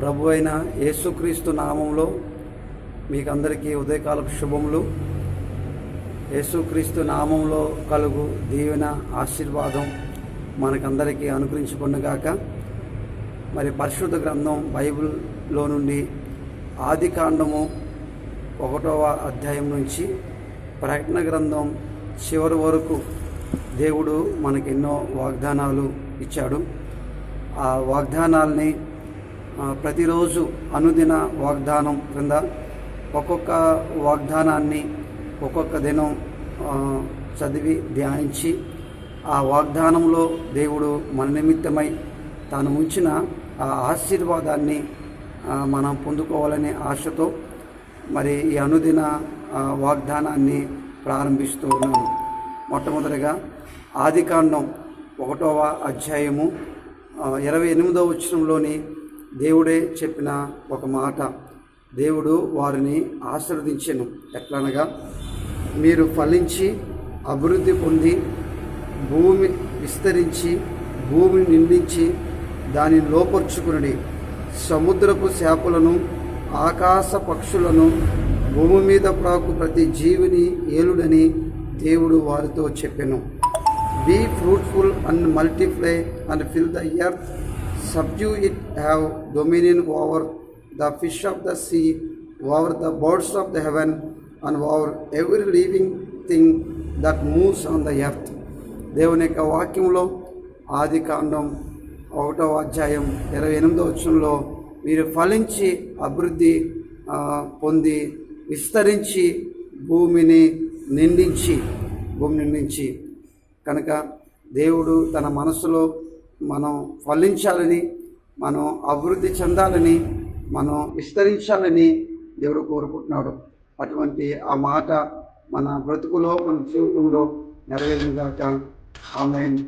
ప్రభు అయిన యేసుక్రీస్తు నామంలో మీకు అందరికీ ఉదయకాలపు శుభములు. యేసుక్రీస్తు నామంలో కలుగు దీవెన ఆశీర్వాదం మనకందరికీ అనుగ్రహించుకుండగాక మరి పరిశుద్ధ గ్రంథం బైబిల్లో నుండి ఆది కాండము ఒకటవ అధ్యాయం నుంచి ప్రకటన గ్రంథం చివరి వరకు దేవుడు మనకి ఎన్నో వాగ్దానాలు ఇచ్చాడు. ఆ వాగ్దానాల్ని ప్రతిరోజు అనుదిన వాగ్దానం క్రింద ఒక్కొక్క వాగ్దానాన్ని ఒక్కొక్క దినం చదివి ధ్యానించి ఆ వాగ్దానంలో దేవుడు మన నిమిత్తమై తాను ఉంచిన ఆ ఆశీర్వాదాన్ని మనం పొందుకోవాలనే ఆశతో మరి ఈ అనుదిన వాగ్దానాన్ని ప్రారంభిస్తూ ఉన్నాను. మొట్టమొదటిగా ఆదికాండం ఒకటవ అధ్యాయము ఇరవై ఎనిమిదవ వచ్చినంలోని దేవుడే చెప్పిన ఒక మాట. దేవుడు వారిని ఆశీర్వదించను. ఎట్లనగా మీరు ఫలించి అభివృద్ధి పొంది భూమి విస్తరించి భూమిని నిండించి దాని లోపరుచుకుని సముద్రపు చేపలను ఆకాశ పక్షులను భూమి మీద ప్రాకు ప్రతి జీవిని ఏలుడని దేవుడు వారితో చెప్పెను. Be fruitful and multiply and fill the earth subdue it have dominion over the fish of the sea over the birds of the heaven and over every living thing that moves on the earth దేవుని యొక్క వాక్యంలో ఆది కాండం ఒకటవ అధ్యాయం ఇరవై ఎనిమిదవ వచ్చంలో మీరు ఫలించి అభివృద్ధి పొంది విస్తరించి భూమిని నిండించి భూమి నిండించి. కనుక దేవుడు తన మనసులో మనం ఫలించాలని మనం అభివృద్ధి చెందాలని మనం విస్తరించాలని దేవుడు కోరుకుంటున్నాడు. అటువంటి ఆ మాట మన బ్రతుకులో మన జీవితంలో నెరవేరిందాక. ఆమె